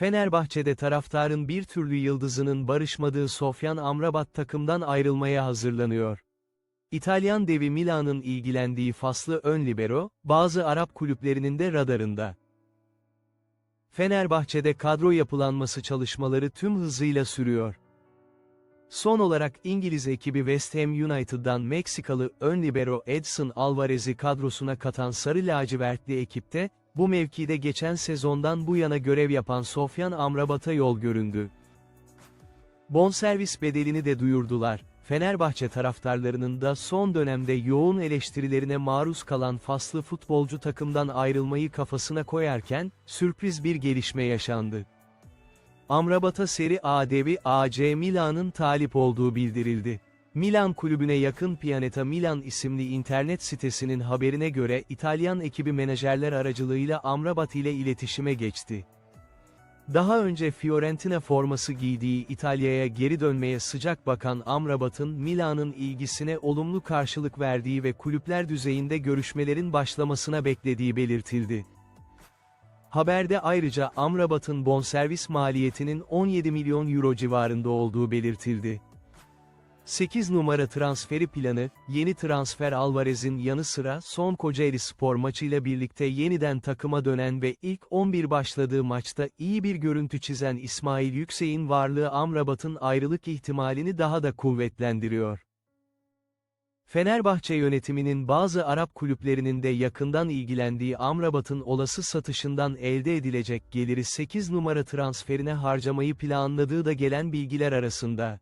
Fenerbahçe'de taraftarın bir türlü yıldızının barışmadığı Sofyan Amrabat takımdan ayrılmaya hazırlanıyor. İtalyan devi Milan'ın ilgilendiği faslı ön libero, bazı Arap kulüplerinin de radarında. Fenerbahçe'de kadro yapılanması çalışmaları tüm hızıyla sürüyor. Son olarak İngiliz ekibi West Ham United'dan Meksikalı ön libero Edson Alvarez'i kadrosuna katan sarı lacivertli ekipte, bu mevkide geçen sezondan bu yana görev yapan Sofyan Amrabat'a yol göründü. Bonservis bedelini de duyurdular. Fenerbahçe taraftarlarının da son dönemde yoğun eleştirilerine maruz kalan faslı futbolcu takımdan ayrılmayı kafasına koyarken, sürpriz bir gelişme yaşandı. Amrabat'a Seri A devi AC Milan'ın talip olduğu bildirildi. Milan kulübüne yakın Pianeta Milan isimli internet sitesinin haberine göre İtalyan ekibi menajerler aracılığıyla Amrabat ile iletişime geçti. Daha önce Fiorentina forması giydiği İtalya'ya geri dönmeye sıcak bakan Amrabat'ın Milan'ın ilgisine olumlu karşılık verdiği ve kulüpler düzeyinde görüşmelerin başlamasına beklediği belirtildi. Haberde ayrıca Amrabat'ın bonservis maliyetinin 17 milyon euro civarında olduğu belirtildi. 8 numara transferi planı, yeni transfer Alvarez'in yanı sıra son Kocaeli spor maçıyla birlikte yeniden takıma dönen ve ilk 11 başladığı maçta iyi bir görüntü çizen İsmail Yüksek'in varlığı Amrabat'ın ayrılık ihtimalini daha da kuvvetlendiriyor. Fenerbahçe yönetiminin bazı Arap kulüplerinin de yakından ilgilendiği Amrabat'ın olası satışından elde edilecek geliri 8 numara transferine harcamayı planladığı da gelen bilgiler arasında.